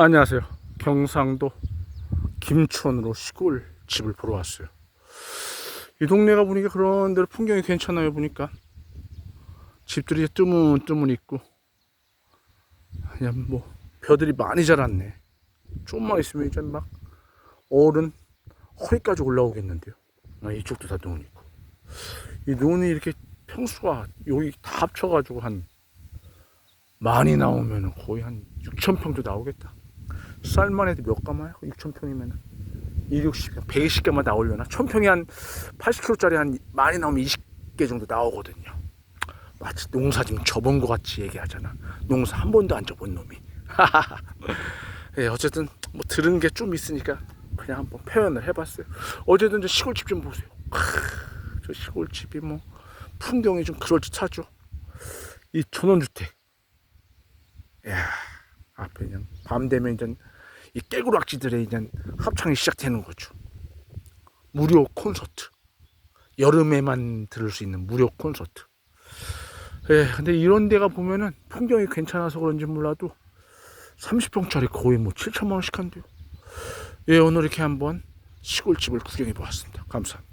안녕하세요. 경상도 김천으로 시골 집을 보러 왔어요. 이 동네가 보니까 그런 대로 풍경이 괜찮아요. 보니까 집들이 뜨문뜨문 있고 그냥 뭐 벼들이 많이 자랐네. 좀만 있으면 이제 막 어른 허리까지 올라오겠는데요. 아, 이쪽도 다 눈이 있고 이 눈이 이렇게 평수가 여기 다 합쳐가지고 한 많이 나오면 거의 한 6천 평도 나오겠다. 쌀만 해도 몇 가마야? 6천 평이면 2, 60개, 120개만 나오려나? 1000평이 한 80kg짜리 한 많이 나오면 20개 정도 나오거든요. 마치 농사 좀 접은 것 같이 얘기하잖아. 농사 한 번도 안 접은 놈이. 예, 어쨌든 뭐 들은 게 좀 있으니까 그냥 한번 표현을 해봤어요. 어제든 저 시골집 좀 보세요. 크, 저 시골집이 뭐 풍경이 좀 그럴듯하죠. 이 전원주택. 야 앞에 그냥 밤 되면 이제 이 깨구락지들의 이제 합창이 시작되는 거죠. 무료 콘서트. 여름에만 들을 수 있는 무료 콘서트. 예, 근데 이런 데가 보면은 풍경이 괜찮아서 그런지 몰라도 30평짜리 거의 뭐 7천만 원씩 한대요. 예, 오늘 이렇게 한번 시골집을 구경해 보았습니다. 감사합니다.